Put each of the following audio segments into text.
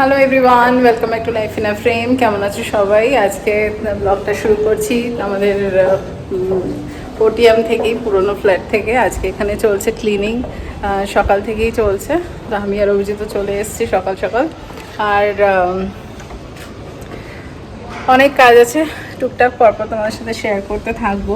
Hello everyone welcome back to life in a frame কেমন আছো সবাই? আজকে ব্লগটা শুরু করছি আমাদের পোটিয়াম থেকেই, পুরনো ফ্ল্যাট থেকে। আজকে এখানে চলছে ক্লিনিং সকাল থেকেই চলছে। তো আমি আর অভিজিৎ চলে এসেছি সকাল সকাল। আর অনেক কাজ আছে। টুকটাক পরপর তোমার সাথে শেয়ার করতে থাকব।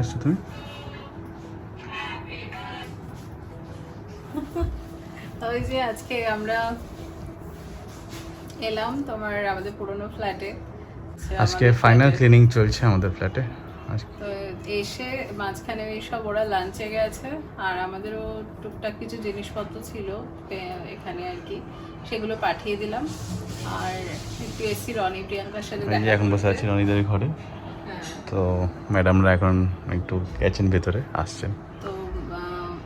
এসছো তুমি? ওই যে আজকে আমরা এলাম তোমার আমাদের পুরনো ফ্ল্যাটে আজকে ফাইনাল ক্লিনিং চলছে আমাদের ফ্ল্যাটে তো এসে মাঝখানে ওই সব ওরা লাঞ্চে গেছে আর আমাদেরও টুকটাক কিছু জিনিসপত্র ছিল এখানে আর কি। সেগুলো পাঠিয়ে দিলাম। আর একটু এসি রনি প্রিয়াঙ্কার সাথে এখন বসে আছি রনিদের ঘরে। তো ম্যাডামরা এখন একটু গেছেন ভেতরে আসছেন। তো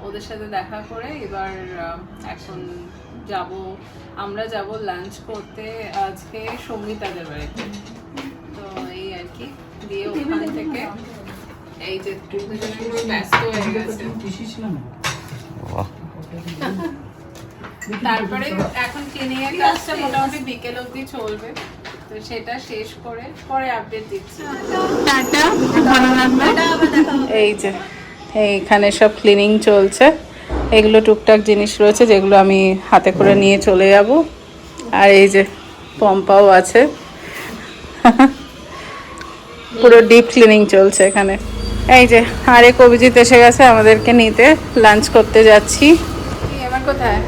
ওদের সাথে দেখা করে এবার এখন যাব আমরা যাব লাঞ্চ করতে আজকে সঙ্গীতাদের বাড়িতে। তো এই আর কি দিয়ে ওখান থেকে এই যে ব্যস্ত হয়ে গেছে। বাহ। তারপরে এখন এর কাজটা মোটামুটি বিকেল অবধি চলবে। তো সেটা শেষ করে পরে আপডেট দিচ্ছি। টাটা ভালো লাগবে এই যে এইখানে সব ক্লিনিং চলছে। এগুলো টুকটাক জিনিস রয়েছে যেগুলো আমি হাতে করে নিয়ে চলে যাব। আর এই যে পম্পাও আছে। পুরো ডিপ ক্লিনিং চলছে এখানে। এই যে আরেক অভিজিৎ এসে গেছে আমাদেরকে নিতে। লাঞ্চ করতে যাচ্ছি। এবার কোথায়?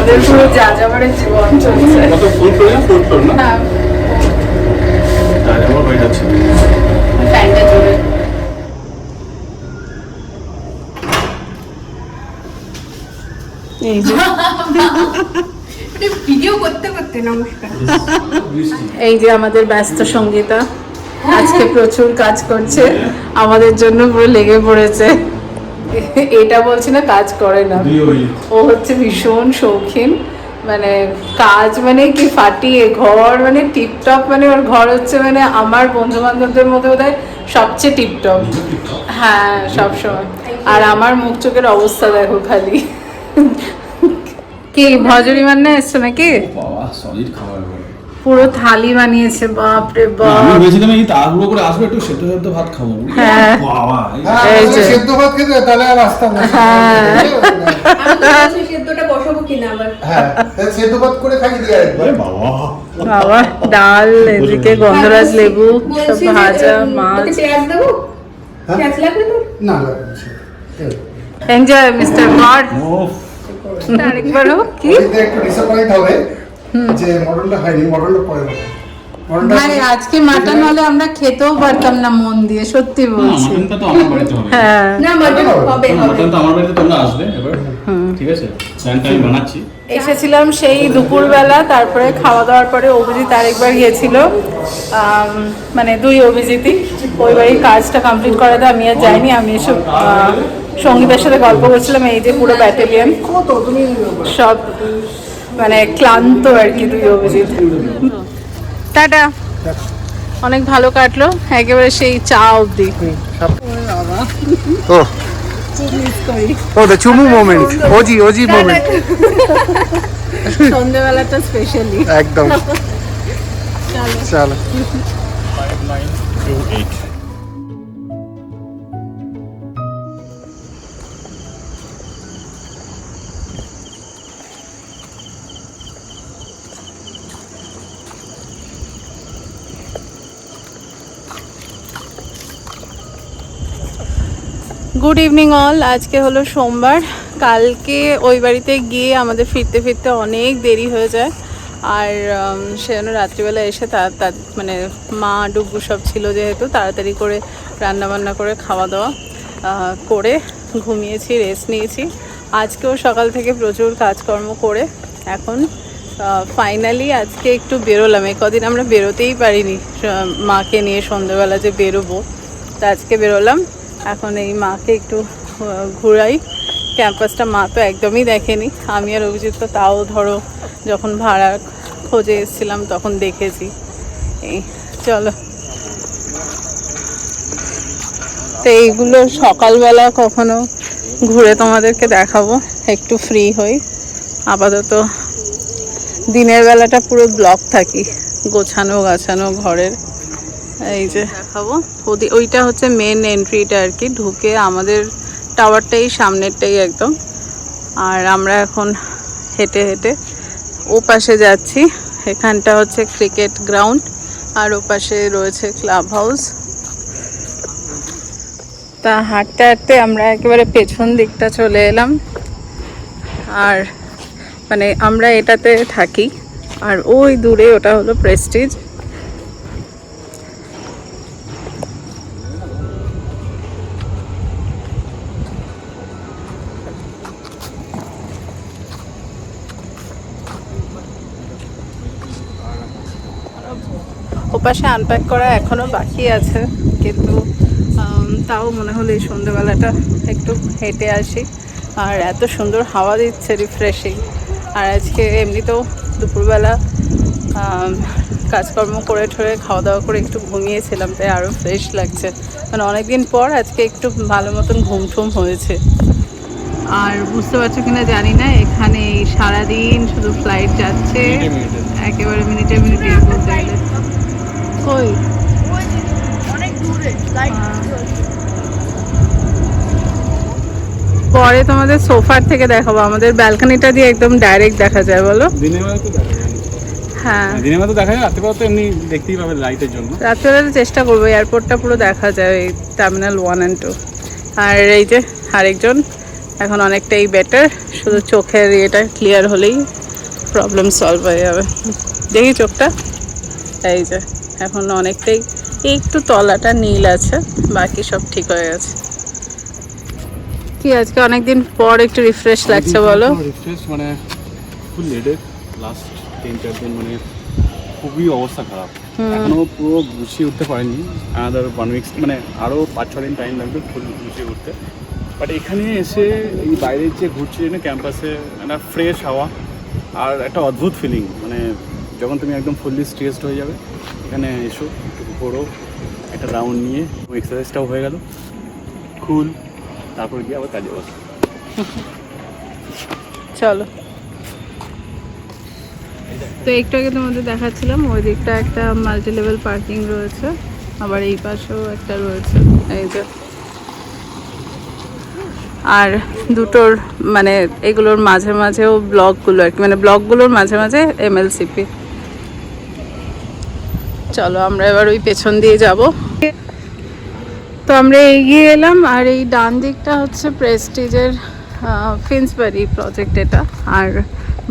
আমাদের পুরো যা যাবারের জীবন চলছে। কত ফুল ফ্লোর ফুল ফ্লোর না? হ্যাঁ। বাড়ি ফ্যানটা জুড়ে ভিডিও করতে করতে নমস্কার। এই যে আমাদের ব্যস্ত সঙ্গীতা। আজকে প্রচুর কাজ করছে। আমাদের জন্য পুরো লেগে পড়েছে। এটা বলছি না কাজ করে না। ও হচ্ছে ভীষণ শৌখিন। মানে কাজ মানে কি ফাটিয়ে ঘর মানে টিপটপ মানে ওর ঘর হচ্ছে মানে আমার বন্ধু বান্ধবদের মধ্যে বোধ সবচেয়ে টিপটপ। হ্যাঁ সবসময়। আর আমার মুখ চোখের অবস্থা দেখো খালি। কি ভজরি মান্না এসছো নাকি? বাবা সলিড খাবার পুরো থালি বানিয়েছে বাপ রে বাপ। আমি ভেবেছিলাম এই তাড়াহুড়ো করে আসব একটু সেদ্ধ সেদ্ধ ভাত খাব। হ্যাঁ। বাবা এই- হ্যাঁ, যে। সেদ্ধ ভাত খেতে তাহলে আর আসতাম না। হ্যাঁ। আমি সেদ্ধটা বসাবো কিনা আবার। হ্যাঁ সেদ্ধ ভাত করে খাইয়ে দিয়ে আরে বাবা। বাবা ডাল এদিকে গন্ধরাজ লেবু সব ভাজা মাছ। তোকে পেঁয়াজ দেবো? হ্যাঁ? পেঁয়াজ লাগবে তোর? না লাগবে এনজয় মিস্টার গড ওফ, আরেকবার হোক কি? একটু ডিসঅ্যাপয়েন্ট হবে। যে মটনটা হয়নি মটনটা পরে হবে। ভাই আজকে মাটন হলে আমরা খেতেও পারতাম না মন দিয়ে সত্যি বলছি। মাটনটা তো আমার বাড়িতে হবে। হ্যাঁ। না মাটন হবে। হবে। হবে তো আমার বাড়িতে তোমরা আসবে এবার। ঠিক আছে? প্ল্যানটা আমি বানাচ্ছি। এসেছিলাম সেই দুপুরবেলা তারপরে খাওয়া দাওয়ার পরে অভিজিৎ আরেকবার গিয়েছিল। মানে দুই অভিজিৎই। ওই বাড়ির কাজটা কমপ্লিট করাতে আমি আর যাইনি আমি এসব সঙ্গীতের সাথে গল্প করছিলাম এই যে পুরো ব্যাটালিয়ন সব মানে ক্লান্ত আর কি দুই অভিজিৎ। টাটা। অনেক ভালো কাটলো একেবারে সেই চা অবধি। ও। ও দ্য চুমু মোমেন্ট ওজি ওজি মোমেন্ট সন্ধ্যেবেলাটা স্পেশালি একদম। চলো। গুড ইভিনিং অল আজকে হলো সোমবার। কালকে ওই বাড়িতে গিয়ে আমাদের ফিরতে ফিরতে অনেক দেরি হয়ে যায়। আর উম, সেজন্য রাত্রিবেলা এসে তার তার মানে মা ডুগু সব ছিল যেহেতু তাড়াতাড়ি করে রান্না বান্না করে খাওয়া দাওয়া করে ঘুমিয়েছি রেস্ট নিয়েছি। আজকেও সকাল থেকে প্রচুর কাজকর্ম করে এখন ফাইনালি আজকে একটু বেরোলাম। এ কদিন আমরা বেরোতেই পারিনি মাকে নিয়ে সন্ধ্যেবেলা যে বেরোবো তা আজকে বেরোলাম। এখন এই মাকে একটু ঘুরাই। ক্যাম্পাসটা মা তো একদমই দেখেনি। আমি আর অভিজিৎ তো তাও ধরো যখন ভাড়া খোঁজে এসেছিলাম তখন দেখেছি। এই, চলো। তো এইগুলো সকালবেলা কখনো ঘুরে তোমাদেরকে দেখাবো। একটু ফ্রি হই। আপাতত দিনের বেলাটা পুরো ব্লক থাকি। গোছানো গাছানো ঘরের। এই যে। দেখাবো। ওইটা হচ্ছে মেন এন্ট্রিটা আর কি। ঢুকে আমাদের টাওয়ারটাই সামনেরটাই একদম। আর আমরা এখন হেঁটে হেঁটে ও পাশে যাচ্ছি। এখানটা হচ্ছে ক্রিকেট গ্রাউন্ড আর ও পাশে রয়েছে ক্লাব হাউস তা হাঁটতে হাঁটতে আমরা একেবারে পেছন দিকটা চলে এলাম। আর মানে আমরা এটাতে থাকি। আর ওই দূরে ওটা হলো প্রেস্টিজ ওপাশে আনপ্যাক করা এখনও বাকি আছে কিন্তু তাও মনে হলো এই সন্ধ্যেবেলাটা একটু হেঁটে আসি। আর এত সুন্দর হাওয়া দিচ্ছে রিফ্রেশিং আর আজকে এমনিতেও দুপুরবেলা কাজকর্ম করে ঠরে খাওয়া দাওয়া করে একটু ঘুমিয়েছিলাম তাই আরও ফ্রেশ লাগছে। মানে অনেকদিন পর আজকে একটু ভালো মতন ঘুম ঠুম হয়েছে। আর বুঝতে পারছ কিনা জানি না এখানে এই সারাদিন শুধু ফ্লাইট যাচ্ছে। একেবারে মিনিটে মিনিটে বলতে গেলে। কই? পরে তোমাদের সোফার থেকে দেখাবো। আমাদের ব্যালকনিটা দিয়ে একদম ডাইরেক্ট দেখা যায় বলো? দিনের বেলা তো দেখা যায়। হ্যাঁ। দিনের বেলা তো দেখা যায় রাত্রে বেলা তো এমনি দেখতেই পাবে লাইটের জন্য। চেষ্টা করব এয়ারপোর্টটা পুরো দেখা যায় এই টার্মিনাল ওয়ান অ্যান্ড টু আর এই যে আরেকজন এখন অনেকটাই বেটার শুধু চোখের ইয়েটা ক্লিয়ার হলেই প্রবলেম সলভ হয়ে যাবে। দেখি চোখটা। এই যে। এখন অনেকটাই একটু তলাটা নীল আছে বাকি সব ঠিক হয়ে গেছে। কি আজকে অনেকদিন পর একটু রিফ্রেশ লাগছে বলো? রিফ্রেশ মানে ফুল লেডে লাস্ট তিন চার দিন মানে খুবই অবস্থা খারাপ। এখনও পুরো গুছিয়ে উঠতে পারিনি। আদার ওয়ান উইক্স মানে আরও পাঁচ ছ দিন টাইম লাগবে ফুল গুছিয়ে উঠতে। বাট এখানে এসে এই বাইরের যে ঘুরছে না ক্যাম্পাসে একটা ফ্রেশ হাওয়া আর একটা অদ্ভুত ফিলিং মানে যখন তুমি একদম ফুললি স্ট্রেসড হয়ে যাবে এখানে এসো, একটু ঘোরো একটা রাউন্ড নিয়ে। এক্সারসাইজটাও হয়ে গেল। খুল, তারপর গিয়ে আবার কাজে বসো। চলো। তো একটু আগে তোমাদের দেখাচ্ছিলাম, ওই দিকটা একটা মাল্টি লেভেল পার্কিং রয়েছে, আবার এই পাশেও একটা রয়েছে, এই যে। আর দুটোর মানে এগুলোর মাঝে মাঝেও ব্লকগুলো আর কি মানে ব্লকগুলোর মাঝে মাঝে এমএলসিপি চলো, আমরা এবার ওই পেছন দিয়ে যাব। তো আমরা এগিয়ে এলাম, আর এই ডান দিকটা হচ্ছে প্রেস্টিজের ফিন্সবারি প্রজেক্ট এটা। আর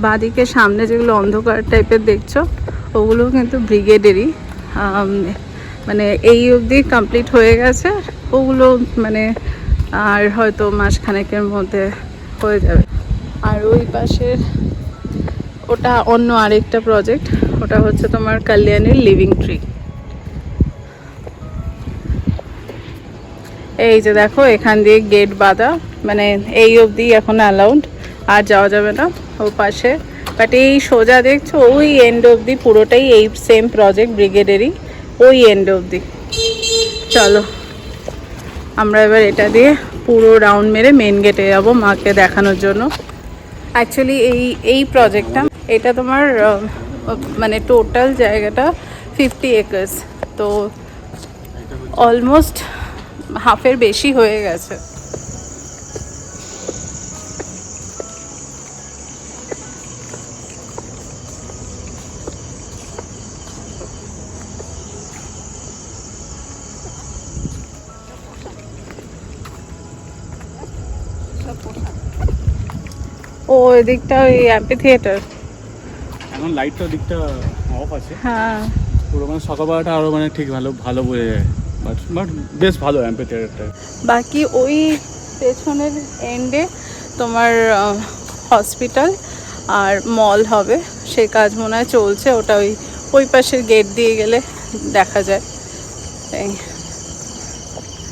বাদিকে সামনে যেগুলো অন্ধকার টাইপের দেখছ, ওগুলো কিন্তু ব্রিগেডেরই। মানে এই অবধি কমপ্লিট হয়ে গেছে ওগুলো মানে আর হয়তো মাসখানেকের মধ্যে হয়ে যাবে। আর ওই পাশের ওটা অন্য আরেকটা প্রজেক্ট ওটা হচ্ছে তোমার কল্যাণীর লিভিং ট্রি এই যে দেখো, এখান দিয়ে গেট বাঁধা মানে এই অবধি এখন অ্যালাউড আর যাওয়া যাবে না ও পাশে। বাট এই সোজা দেখছ, ওই এন্ড অবধি পুরোটাই এই সেম প্রজেক্ট ব্রিগেডেরই ওই এন্ড অবধি। চলো, আমরা এবার এটা দিয়ে পুরো রাউন্ড মেরে মেন গেটে যাব মাকে দেখানোর জন্য। অ্যাকচুয়ালি এই এই প্রজেক্টটা এটা তোমার মানে টোটাল জায়গাটা ফিফটি একর্স তো অলমোস্ট হাফের বেশি হয়ে গেছে। ও, এদিকটা ওই অ্যাম্পি থিয়েটার এখন লাইটটা দিকটা অফ আছে। হ্যাঁ। পুরো মানে সকালবেলাটা আরও মানে ঠিক ভালো ভালো বোঝা যায়। বাট বাট বেশ ভালো অ্যাম্পে থিয়েটারটা বাকি ওই পেছনের এন্ডে তোমার হসপিটাল আর মল হবে। সেই কাজ মনে হয় চলছে ওটা ওই ওই পাশের গেট দিয়ে গেলে দেখা যায়। এই।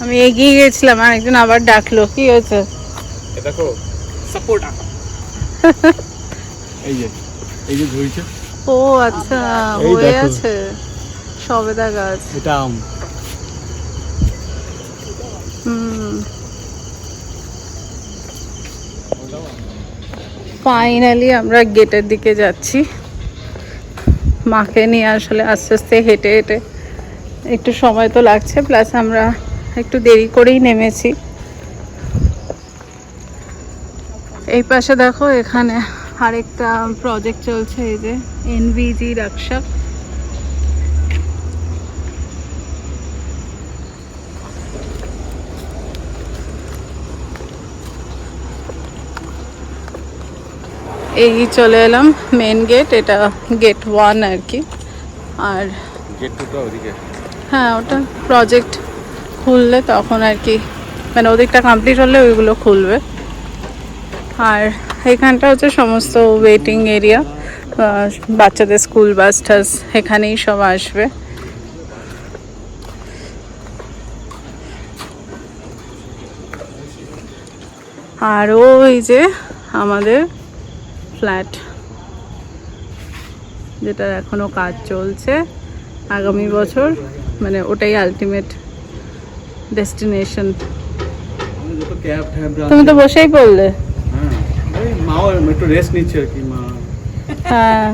আমি এগিয়ে গেছিলাম আর একজন আবার ডাকলো কি হয়েছে? দেখো সাপোর্ট এই যে। এই যে ঝুলছে ও আচ্ছা হয়ে। আছে সবেদা গাছ। এটা আম। হুম। ফাইনালি আমরা গেটের দিকে যাচ্ছি। মাকে নিয়ে আসলে আস্তে আস্তে হেঁটে হেঁটে একটু সময় তো লাগছে প্লাস আমরা একটু দেরি করেই নেমেছি। এই পাশে দেখো এখানে আরেকটা প্রজেক্ট চলছে এই যে এনভিজি রক্ষক এই চলে এলাম মেন গেট এটা গেট ওয়ান আর কি। আর গেট টুটা ওদিকে। হ্যাঁ ওটা প্রজেক্ট খুললে তখন আর কি মানে ওদিকটা কমপ্লিট হলে ওইগুলো খুলবে। আর এখানটা হচ্ছে সমস্ত ওয়েটিং এরিয়া বাচ্চাদের স্কুল বাস টাস এখানেই সব আসবে। আর ওই যে আমাদের ফ্ল্যাট যেটার এখনও কাজ চলছে আগামী বছর মানে ওটাই আলটিমেট ডেস্টিনেশন তুমি তো বসেই পড়লে মাও একটু রেস্ট নিচ্ছে আর কি মা। হ্যাঁ।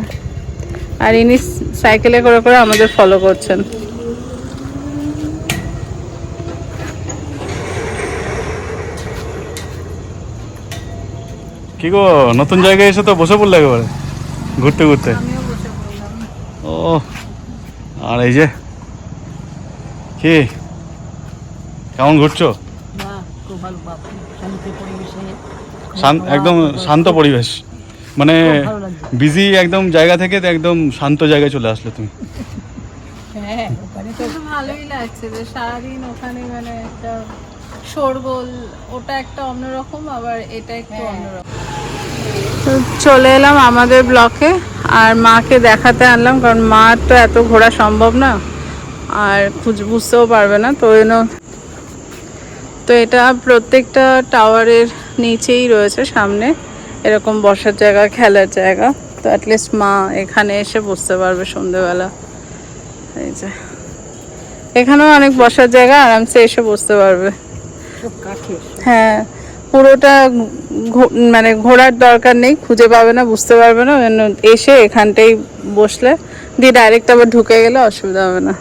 আর ইনি সাইকেলে করে করে আমাদের ফলো করছেন। কি গো নতুন জায়গায় এসে তো বসে পড়লে একেবারে ঘুরতে ঘুরতে। ও আর এই যে কি? কেমন ঘুরছো? শান- একদম শান্ত পরিবেশ। মানে বিজি একদম জায়গা থেকে তো একদম শান্ত জায়গায় চলে আসলে তুমি। কিন্তু ভালোই লাগছে যে সারাদিন ওখানে মানে একটা শোরগোল ওটা একটা অন্যরকম আবার এটা একটু অন্যরকম। চলে এলাম আমাদের ব্লকে আর মাকে দেখাতে আনলাম কারণ মা তো এত ঘোরা সম্ভব না আর খুঁজ বুঝতেও পারবে না তো এন তো এটা প্রত্যেকটা টাওয়ারের নিচেই রয়েছে সামনে এরকম বসার জায়গা খেলার জায়গা। তো অ্যাটলিস্ট মা এখানে এসে বসতে পারবে সন্ধেবেলা। এই যে। এখানেও অনেক বসার জায়গা আরামসে এসে বসতে পারবে। হ্যাঁ পুরোটা মানে ঘোরার দরকার নেই খুঁজে পাবে না বুঝতে পারবে না। এসে এখানটাই বসলে। দিয়ে ডাইরেক্ট আবার ঢুকে গেলে অসুবিধা হবে না।